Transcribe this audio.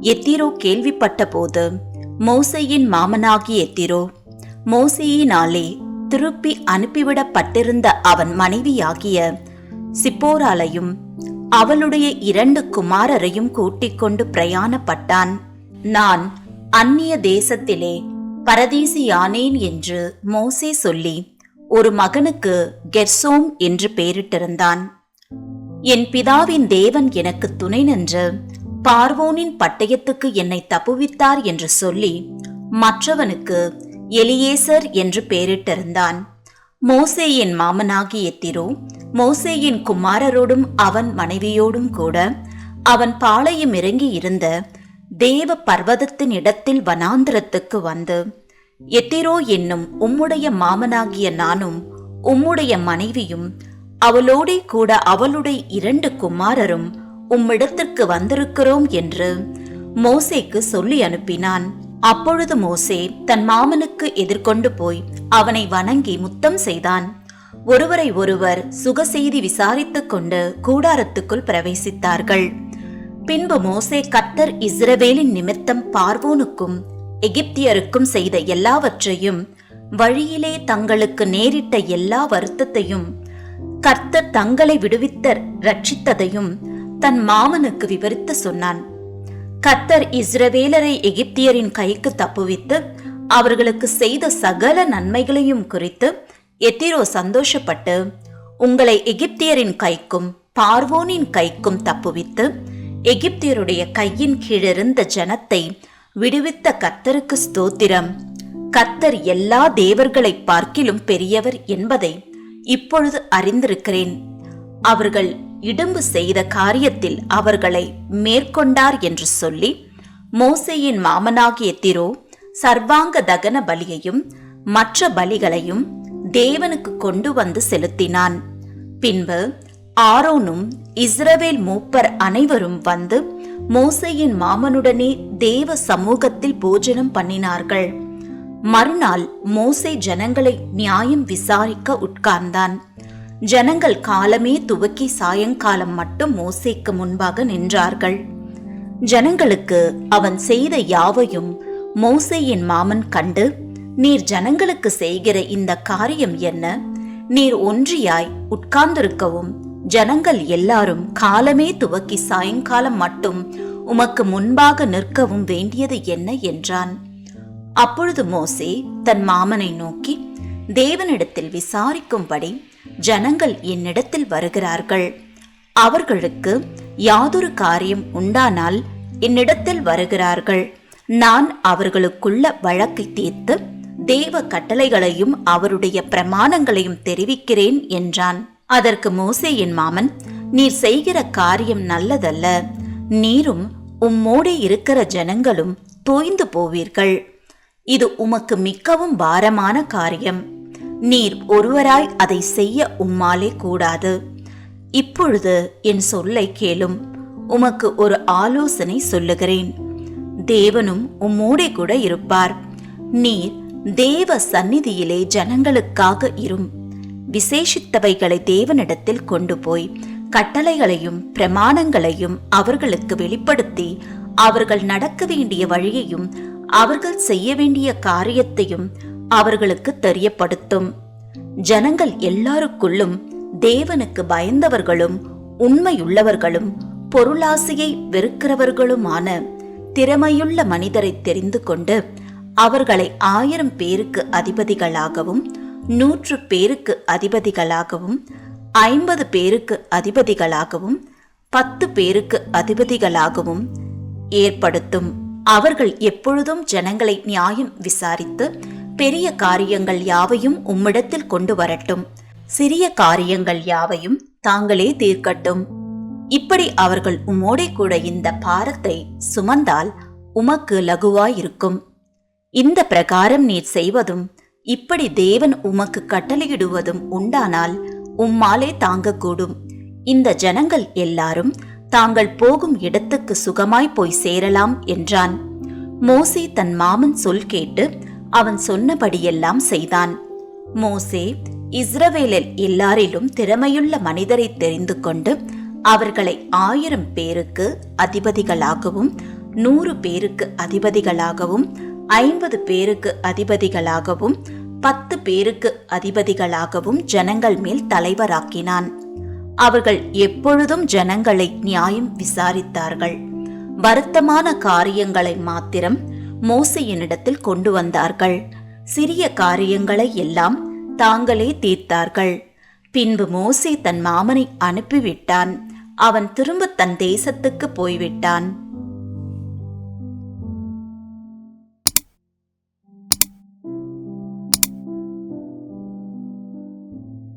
எத்திரோ கேள்விப்பட்டபோது மோசையின் மாமனாகிய எத்திரோ மோசையினாலே திருப்பி அனுப்பிவிடப்பட்டிருந்த அவன் மனைவியாகிய சிப்போராலையும் அவளுடைய இரண்டு குமாரரையும் கூட்டிக் கொண்டு பிரயாணப்பட்டான். நான் அந்நிய தேசத்திலே பரதேசியானேன் என்று மோசே சொல்லி ஒரு மகனுக்கு கெர்சோம் என்று பெயரிட்டிருந்தான். என் பிதாவின் தேவன் எனக்கு துணை நின்று பார்வோனின் பட்டயத்துக்கு என்னை தப்புவித்தார் என்று சொல்லி மற்றவனுக்கு எலியேசர் என்று பெயரிட்டிருந்தான். மோசேயின் மாமனாகிய எத்திரோ மோசேயின் குமாரரோடும் அவன் மனைவியோடும் கூட அவன் பாளையம் இறங்கி இருந்த தேவ பர்வதத்தின் இடத்தில் வனாந்திரத்துக்கு வந்து எத்திரோ என்னும் உம்முடைய மாமனாகிய நானும் உம்முடைய மனைவியும் அவளோடே கூட அவளுடைய இரண்டு குமாரரும் உம்மிடத்திற்கு வந்திருக்கிறோம் என்று மோசேக்கு சொல்லி அனுப்பினான். அப்பொழுது மோசே தன் மாமனுக்கு எதிர்கொண்டு போய் அவனை வணங்கி முத்தம் செய்தான். ஒருவரை ஒருவர் சுகசெய்தி விசாரித்துக் கொண்டு கூடாரத்துக்குள் பிரவேசித்தார்கள். பின்பு மோசே கத்தர் இஸ்ரவேலின் நிமித்தம் பார்வோனுக்கும் எகிப்தியருக்கும் செய்த எல்லாவற்றையும் வழியிலே தங்களுக்கு நேரிட்ட எல்லா வருத்தத்தையும் கர்த்தர் தங்களை விடுவித்த ரட்சித்ததையும் தன் மாமனுக்கு விவரித்து சொன்னான். கத்தர் இஸ்ரவேலரை எகிப்தியரின் கைக்கு தப்புவித்து அவர்களுக்கு செய்த சகல நன்மைகளையும் குறித்து எத்திரோ சந்தோஷப்பட்டு உங்களை எகிப்தியரின் கைக்கும் பார்வோனின் கைக்கும் தப்புவித்து எகிப்தியருடைய கையின் கீழிருந்த ஜனத்தை விடுவித்த கத்தருக்கு ஸ்தோத்திரம். கத்தர் எல்லா தேவர்களை பார்க்கிலும் பெரியவர் என்பதை இப்பொழுது அறிந்திருக்கிறேன். அவர்கள் இடும்பு செய்த காரியத்தில் அவர்களை மேற்கொண்டார் என்று சொல்லி மோசையின் மாமனாகிய திரோ சர்வாங்க தகன பலியையும் மற்ற பலிகளையும் தேவனுக்கு கொண்டு வந்து செலுத்தினான். பின்பு ஆரோனும் இஸ்ரவேல் மூப்பர் அனைவரும் வந்து மோசையின் மாமனுடனே தேவ சமூகத்தில் போஜனம் பண்ணினார்கள். மறுநாள் மோசை ஜனங்களை நியாயம் விசாரிக்க உட்கார்ந்தான். ஜனங்கள் காலமே துவக்கி சாயங்காலம் மட்டும் மோசேக்கு முன்பாக நின்றார்கள். ஜனங்களுக்கு அவன் செய்த யாவையும் மோசேயின் மாமன் கண்டு நீர் ஜனங்களுக்கு செய்கிற இந்த காரியம் என்ன? நீர் ஒன்றியாய் உட்கார்ந்திருக்கவும் ஜனங்கள் எல்லாரும் காலமே துவக்கி சாயங்காலம் மட்டும் உமக்கு முன்பாக நிற்கவும் வேண்டியது என்ன? என்றான். அப்பொழுது மோசே தன் மாமனை நோக்கி தேவனிடத்தில் விசாரிக்கும்படி ஜனங்கள் என்னிடத்தில் வருகிறார்கள். அவர்களுக்கு யாதொரு காரியம் உண்டானால் என்னிடத்தில் வருகிறார்கள். நான் அவர்களுக்குள்ள வழக்கை தீர்த்து தேவ கட்டளைகளையும் அவருடைய பிரமாணங்களையும் தெரிவிக்கிறேன் என்றான். அதற்கு மோசே என் மாமன் நீர் செய்கிற காரியம் நல்லதல்ல. நீரும் உம்மோடே இருக்கிற ஜனங்களும் தோய்ந்து போவீர்கள். இது உமக்கு மிகவும் பாரமான காரியம். நீர் ஒருவராய் அதை செய்ய உம்மாலே கூடாது. இப்பொழுது என் சொல்லை கேளும். உமக்கு ஒரு ஆலோசனை சொல்லுகிறேன். தேவனும் உம்மோடே கூட இருப்பார். நீர் தேவ சந்நிதியிலே ஜனங்களுக்காக இரும். விசேஷித்தவைகளை தேவனிடத்தில் கொண்டு போய் கட்டளைகளையும் பிரமாணங்களையும் அவர்களுக்கு வெளிப்படுத்தி அவர்கள் நடக்க வேண்டிய வழியையும் அவர்கள் செய்ய வேண்டிய காரியத்தையும் அவர்களுக்கு தெரியப்படுத்தும். ஜனங்கள் எல்லாருக்குள்ளும் தேவனுக்கு பயந்தவர்களும் உண்மையுள்ளவர்களும் பொருளாசையை வெறுக்கிறவர்களுமான திறமையுள்ள மனிதரை தெரிந்து கொண்டு அவர்களை ஆயிரம் பேருக்கு அதிபதிகளாகவும் நூற்று பேருக்கு அதிபதிகளாகவும் ஐம்பது பேருக்கு அதிபதிகளாகவும் பத்து பேருக்கு அதிபதிகளாகவும் ஏற்படுத்தும். அவர்கள் எப்பொழுதும் ஜனங்களை நியாயம் விசாரித்து பெரிய காரியங்கள் யாவையும் உம்மிடத்தில் கொண்டு வரட்டும் சிறிய காரியங்கள் யாவையும் தாங்களே தீர்க்கட்டும். இப்படி அவர்கள் உம்மோடே கூட இந்த பாரத்தை சுமந்தால் உமக்கு லகுவாயிருக்கும். இந்த பிரகாரம் நீர் செய்வதும் இப்படி தேவன் உமக்கு கட்டளையிடுவதும் உண்டானால் உம்மாலே தாங்கக்கூடும். இந்த ஜனங்கள் எல்லாரும் தாங்கள் போகும் இடத்துக்கு சுகமாய் போய் சேரலாம் என்றான். மோசே தன் மாமன் சொல் கேட்டு அவன் சொன்னபடியெல்லாம் செய்தான். மோசே இஸ்ரவேலில் எல்லாரிலும் திறமையுள்ள மனிதரை தெரிந்து கொண்டு அவர்களை ஆயிரம் பேருக்கு அதிபதிகளாகவும் நூறு பேருக்கு அதிபதிகளாகவும் ஐம்பது பேருக்கு அதிபதிகளாகவும் பத்து பேருக்கு அதிபதிகளாகவும் ஜனங்கள் மேல் தலைவராக்கினான். அவர்கள் எப்பொழுதும் ஜனங்களை நியாயம் விசாரித்தார்கள். வருத்தமான காரியங்களை மாத்திரம் மோசையினிடத்தில் கொண்டு வந்தார்கள். சிறிய காரியங்களை எல்லாம் தாங்களே தீர்த்தார்கள். பின்பு மோசே தன் மாமனை அனுப்பிவிட்டான். அவன் திரும்ப தன் தேசத்துக்கு போய்விட்டான்.